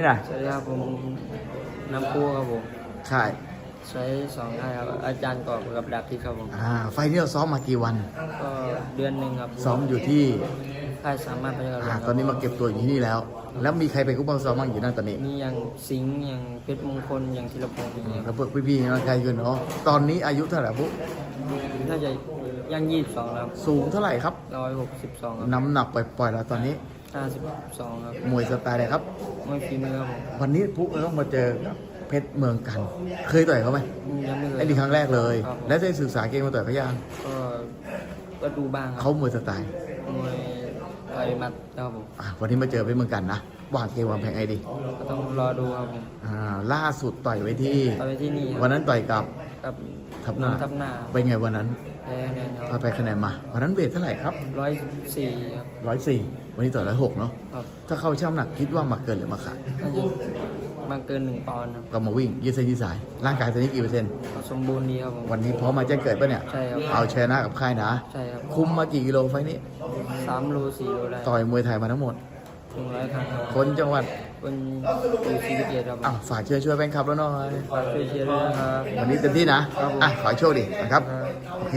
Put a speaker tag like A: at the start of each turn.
A: นี่นะ
B: สวัสดีครับผมน้ำปูครับผม
A: ใช่
B: ใช้สองค่ายครับอาจารย์กอบกับดาบที่ครับผม
A: อ่าไฟล์นี้เราซ้อมมากี่วัน
B: ก็เดือนหนึ่งครับ
A: ซ้อมอยู่ที่
B: ค่ายสามารถพยัคฆ์
A: อ่า
B: ครับ
A: ตอนนี้มาเก็บตัวอยู่ที่นี่แล้ว แล้วมีใครเป็นคู่บังซ้อมบ้างอยู่นั่นตอนนี้
B: มีอย่างสิงห์อย่างเพชรมงคลอย่างธีรพงศ์อย่างเงี้ย
A: แล้วพวกพี่ๆนะใครกันเนาะตอนนี้อายุเท่าไหร่ปุ๊
B: น่าจะย่างยี่สิบสองครับ
A: สูงเท่าไหร่ครับ
B: ร้อยหกสิบสองครับ
A: น้ำหนักปล่อยๆแล้วตอนนี้
B: ห้าสิบสองครับ
A: มวยสไตล์อะไรครับ
B: ไม่ฝีมือครับผม
A: วันนี้ปุ๊เราต้องมาเจอกับเพชรเมืองกัน เคยต่อยเขาไหม
B: ยังไม่เคย
A: ไอ้นี่ครั้งแรกเลย
B: ครับ
A: แล้วได้ศึกษาเกมมาต่อยเขายัง
B: ก็ก็ดูบ้างครั
A: เขา
B: บ
A: มวยสไตล์
B: มวยต่อยหมัดครับผม
A: อะวันนี้มาเจอเพชรเมืองกันนะวางเกมวางแผนไงดี
B: ก็ต้องรอดูครับผม
A: อ่าล่าสุดต่อยไว้ที่
B: ต่อยไปที่นี่ค
A: วั
B: รั
A: นนั้นต่อยกับ
B: กับ
A: ทับหน้า
B: ทับหน้า
A: เป็นไงวันนั้น
B: แพ้คะแนนค
A: พา
B: รับ
A: ไปคะแนนมาวันนั้นเวทเท่าไหร่ครับ
B: ร้อยสี่ครับ
A: ร้อยสี่วันนี้ต่อยร้อยหกเนาะ
B: ครับ
A: ถ้าเข้าช่างน้ำหนักคิดว่ามาเกินหรือมาขาด
B: น่าจะมาเกินหนึ่งปอนด์ครับ
A: ก็มาวิ่งยืดเส้นยืดสาย ร่างกายตอนนี้กี่เปอร์เซ็นต์
B: สมบูรณ์ดีครับผม
A: วันนี้พร้อมมาแจ้งเกิดปะเนี่ย
B: ใช่ครับ
A: เอาชนะกับค่ายนะ
B: ใช่ครับ
A: คุมมากี่กิโลไฟล์นี้
B: สามโลสี่โลได้
A: ต่อยมวยไทยมาทั้งหมด
B: ถึงร้อยครั้งครับ
A: คนจังหวัด
B: เป็นอยู่ซีสะเกียรติครับผม
A: อ้าวฝากเชิญช่วยแฟนคลับแล้วหน่อย
B: ฝากช่วยเชียร์ด้วยนะครับ
A: วันนี้เต็มที่นะ
B: ครับผม
A: อะขอให้โชคดีนะครับ
B: ครับ
A: โอเค